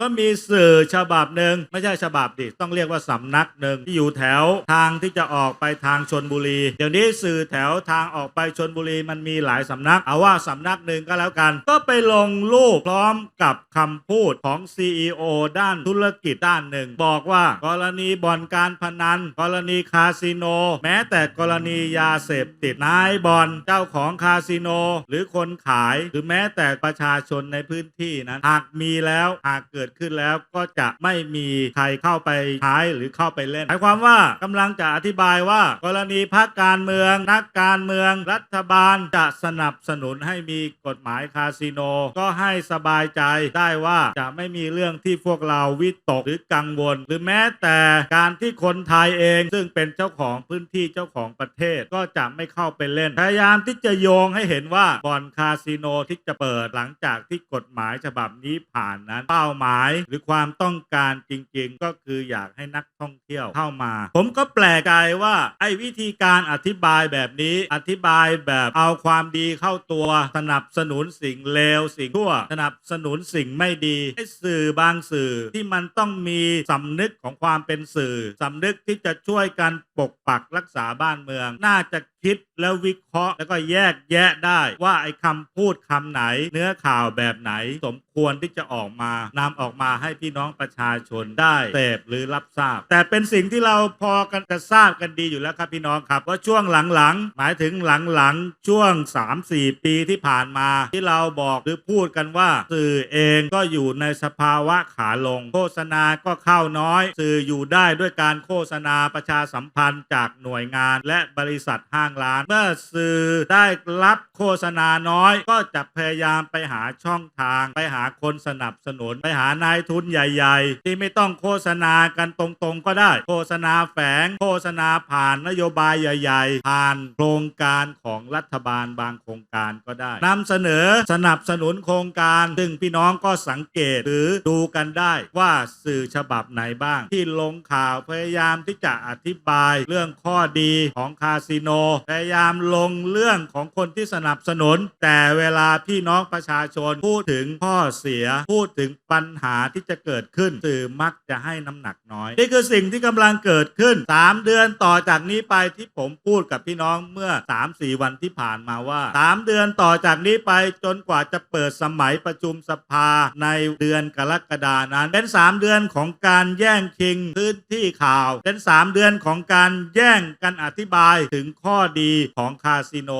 ก็มีสื่อฉบับหนึ่งไม่ใช่ฉบับดิต้องเรียกว่าสำนักหนึ่งที่อยู่แถวทางที่จะออกไปทางชนบุรี เดี๋ยวนี้สื่อแถวทางออกไปชนบุรีมันมีหลายสำนัก เอาว่าสำนักหนึ่งก็แล้วกัน ก็ไปลงรูปพร้อมกับคำพูดของ CEO ด้านธุรกิจด้านหนึ่ง บอกว่ากรณีบ่อนการพนัน กรณีคาสิโน แม้แต่กรณียาเสพติดนายบอลเจ้าของคาสิโน หรือคนขายหรือแม้แต่ประชาชนในพื้นที่นั้นหากมีแล้วหากเกิดขึ้นแล้วก็จะไม่มีใครเข้าไปใช้หรือเข้าไปเล่นหมายความว่ากำลังจะอธิบายว่า กรณีพรรคการเมือง นักการเมือง รัฐบาลจะสนับสนุนให้มีกฎหมายคาสิโน ก็ให้สบายใจได้ว่าจะไม่มีเรื่องที่พวกเราวิตกหรือกังวล หรือแม้แต่การที่คนไทยเอง ซึ่งเป็นเจ้าของพื้นที่เจ้าของประเทศก็จะไม่เข้าไปเล่น พยายามที่จะโยงให้เห็นว่าบ่อนคาสิโนที่จะเปิดหลังจากที่กฎหมายฉบับนี้ผ่านนั้นเป้าหมายหรือความต้องการจริงๆ ก็คืออยากให้นักท่องเที่ยวเข้ามา ผมก็แปลกใจว่าไอ้วิธีการอธิบายแบบนี้อธิบายแบบเอาความดีเข้าตัวสนับสนุนสิ่งเลวสิ่งชั่วสนับสนุนสิ่งไม่ดีไอ้สื่อบางสื่อที่มันต้องมีสำนึกของความเป็นสื่อสำนึกที่จะช่วยกันปกปักรักษาบ้านเมือง น่าจะคิดแล้ววิเคราะห์แล้วก็แยกแยะได้ว่าไอ้คำพูดคำไหน เนื้อข่าวแบบไหนสม ควรที่จะออกมานำออกมาให้พี่น้องประชาชนได้เสพหรือรับทราบ แต่เป็นสิ่งที่เราพอกันจะทราบกันดีอยู่แล้วครับพี่น้องครับว่าช่วงหลังๆ หมายถึงหลังๆ ช่วง 3-4 ปีที่ผ่านมา ที่เราบอกหรือพูดกันว่า สื่อเองก็อยู่ในสภาวะขาลง โฆษณาก็เข้าน้อย สื่ออยู่ได้ด้วยการโฆษณาประชาสัมพันธ์จากหน่วยงาน และบริษัทห้างร้าน เมื่อสื่อได้รับโฆษณาน้อย ก็จะพยายามไปหาช่องทางไปหาคนสนับสนุน ไปหานายทุนใหญ่ ๆ ที่ไม่ต้องโฆษณากันตรงๆก็ได้ โฆษณาแฝง โฆษณาผ่านนโยบายใหญ่ ๆ ผ่านโครงการของรัฐบาลบางโครงการก็ได้นำเสนอสนับสนุนโครงการ ซึ่งพี่น้องก็สังเกตหรือดูกันได้ว่าสื่อฉบับไหนบ้าง ที่ลงข่าวพยายามที่จะอธิบายเรื่องข้อดีของคาสิโนพยายามลงเรื่องของคนที่สนับสนุน แต่เวลาพี่น้องประชาชนพูดถึงข้อเสีย พูดถึงปัญหาที่จะเกิดขึ้น สื่อมักจะให้น้ำหนักน้อย นี่คือสิ่งที่กำลังเกิดขึ้น 3 เดือนต่อจากนี้ไปที่ผมพูดกับพี่น้องเมื่อ 3-4 วันที่ผ่านมาว่า 3 เดือนต่อจากนี้ไปจนกว่าจะเปิดสมัยประชุมสภาในเดือนกรกฎานั้น เป็น 3 เดือนของการแย่งชิงพื้นที่ข่าว เป็น 3 เดือนของการแย่งกันอธิบายถึงข้อดีของคาสิโน